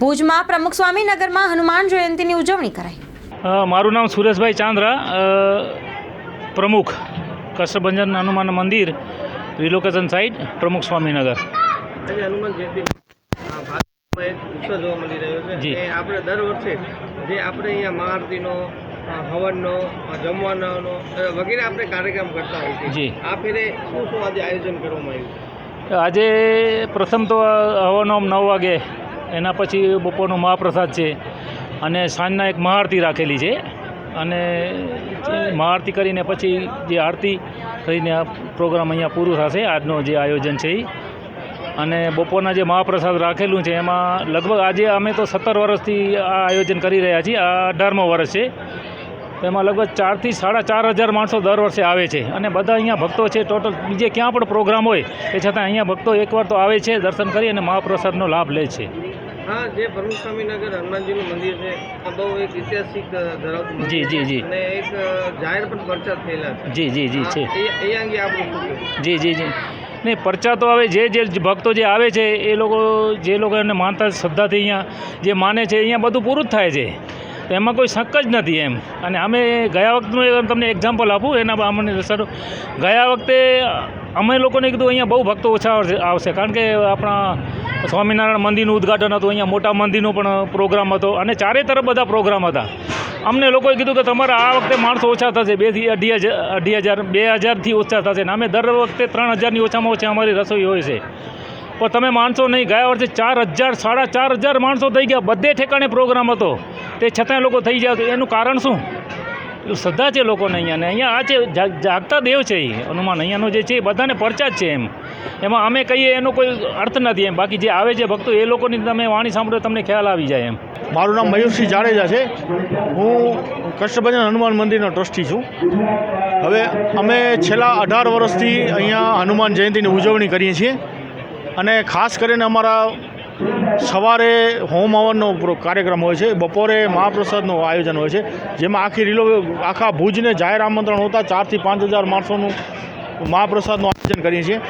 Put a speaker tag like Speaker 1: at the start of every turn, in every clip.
Speaker 1: ભુજમાં પ્રમુખ સ્વામીનગરમાં હનુમાન જયંતીની ઉજવણી કરાઈ.
Speaker 2: મારું નામ સુરેશભાઈ ચાંદ્રા પ્રમુખ કષ્ટભંજન હનુમાન મંદિર રિલોકેશન સાઇટ પ્રમુખ સ્વામીનગર.
Speaker 3: આજે હનુમાન જયંતિ. આ ભારતમાં એક ઉત્સવ જોવા મળી રહ્યો છે.
Speaker 2: જી.
Speaker 3: આપણે દર વર્ષે જે આપણે અહીંયા મહાઆરતીનો હવનનો જમવાનો વગેરે આપણે કાર્યક્રમ કરતા હોઈએ છીએ.
Speaker 2: જી.
Speaker 3: આ ફેરે શું શું આજે આયોજન કરવામાં આવ્યું
Speaker 2: આજે પ્રથમ તો હવાનો નવ વાગે એના પછી બપોરનો મહાપ્રસાદ છે અને સાંજના એક મહાઆરતી રાખેલી છે. અને મહાઆરતી કરીને પછી જે આરતી કરીને આ પ્રોગ્રામ અહીંયા પૂરું થશે, આજનો જે આયોજન છે એ અને બપોરના જે મહાપ્રસાદ રાખેલું છે, એમાં લગભગ આજે અમે તો સત્તર વર્ષથી આ આયોજન કરી રહ્યા છીએ, આ અઢારમો વર્ષ છે. એમાં લગભગ ચારથી સાડા ચાર હજાર માણસો દર વર્ષે આવે છે. અને બધા અહીંયા ભક્તો છે. ટોટલ બીજે ક્યાં પણ પ્રોગ્રામ હોય એ છતાં અહીંયા ભક્તો એકવાર તો આવે છે દર્શન કરી અને મહાપ્રસાદનો લાભ લે છે.
Speaker 3: હા જે પ્રમુખ સ્વામીનગર હનુમાનજીનું મંદિર છે આ બહુ એક ઐતિહાસિક ધરાવતું
Speaker 2: જી, જી, જી.
Speaker 3: અને એક જાહેર પણ પ્રચાર થયેલા છે.
Speaker 2: જી જી જી છે.
Speaker 3: એ એ અંગે આપણું
Speaker 2: જી જી જી. નહીં પરચા તો હવે જે જે ભક્તો જે આવે છે એ લોકો જે લોકો એને માનતા શ્રદ્ધાથી અહીંયા જે માને છે અહીંયા બધું પૂરું જ થાય છે. એમાં કોઈ શક જ નથી એમ. અને અમે ગયા વખતનું તમને એક્ઝામ્પલ આપું, એના અમને સર ગયા વખતે અમે લોકોને કીધું અહીંયા બહુ ભક્તો ઓછા આવશે કારણ કે આપણા સ્વામિનારાયણ મંદિરનું ઉદ્ઘાટન હતું, અહીંયા મોટા મંદિરનો પણ પ્રોગ્રામ હતો અને ચારે તરફ બધા પ્રોગ્રામ હતા. અમને લોકોએ કીધું કે તમારે આ વખતે માણસો ઓછા થશે બેથી અઢી હજાર અઢી હજાર બે હજારથી ઓછા થશે. ને અમે દર વખતે ત્રણ હજારની ઓછામાં ઓછી અમારી રસોઈ હોય છે. પણ તમે માણસો નહીં, ગયા વર્ષે ચાર હજાર સાડા ચાર હજાર માણસો થઈ ગયા. બધે ઠેકાણે પ્રોગ્રામ હતો. તે છતાંય લોકો થઈ જાય તો એનું કારણ શું? શ્રદ્ધા છે લોકોને અહીંયા. ને અહીંયા આ છે જાગતા દેવ છે એ, હનુમાન, અહીંયાનો જે છે એ બધાને પરચા જ છે એમ. એમાં અમે કહીએ એનો કોઈ અર્થ નથી એમ. બાકી જે આવે છે ભક્તો એ લોકોની તમે વાણી સાંભળો તમને ખ્યાલ આવી જાય એમ.
Speaker 4: મારું નામ મયુરસિંહ જાડેજા છે. હું કષ્ટભજન હનુમાન મંદિરનો ટ્રસ્ટી છું. હવે અમે છેલ્લા અઢાર વર્ષથી અહીંયા હનુમાન જયંતિની ઉજવણી કરીએ છીએ. અને ખાસ કરીને અમારા સવારે હોમ હવનનો કાર્યક્રમ હોય છે. બપોરે મહાપ્રસાદનું આયોજન હોય છે. જેમાં આખી રીલો આખા ભુજને જાહેર આમંત્રણ હોતા ચારથી પાંચ હજાર માણસોનું મહાપ્રસાદનું આયોજન કરીએ છીએ.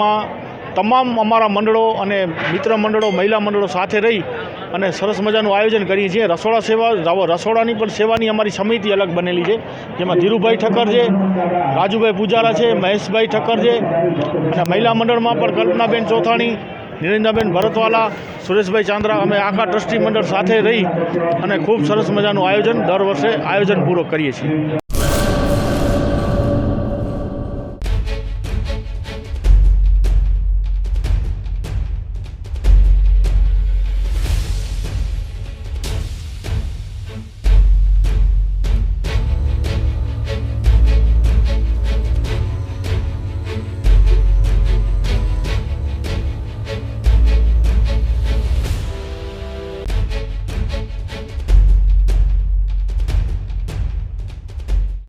Speaker 4: માં તમામ અમારા મંડળો અને મિત્ર મંડળો, મહિલા મંડળો સાથે રહી અને સરસ મજાનું આયોજન કરીએ છીએ. રસોડા સેવા રસોડાની પણ સેવાની અમારી સમિતિ અલગ બનેલી છે. જેમાં ધીરુભાઈ ઠક્કર છે, રાજુભાઈ પૂજારા છે, મહેશભાઈ ઠક્કર છે, અને મહિલા મંડળમાં પણ કલ્પનાબેન ચોથાણી નિરંજાબેન ભરતવાલા, સુરેશભાઈ ચાંદ્રા, અમે આખા ટ્રસ્ટી મંડળ સાથે રહી અને ખૂબ સરસ મજાનું આયોજન દર વર્ષે આયોજનપૂર્વક કરીએ છીએ.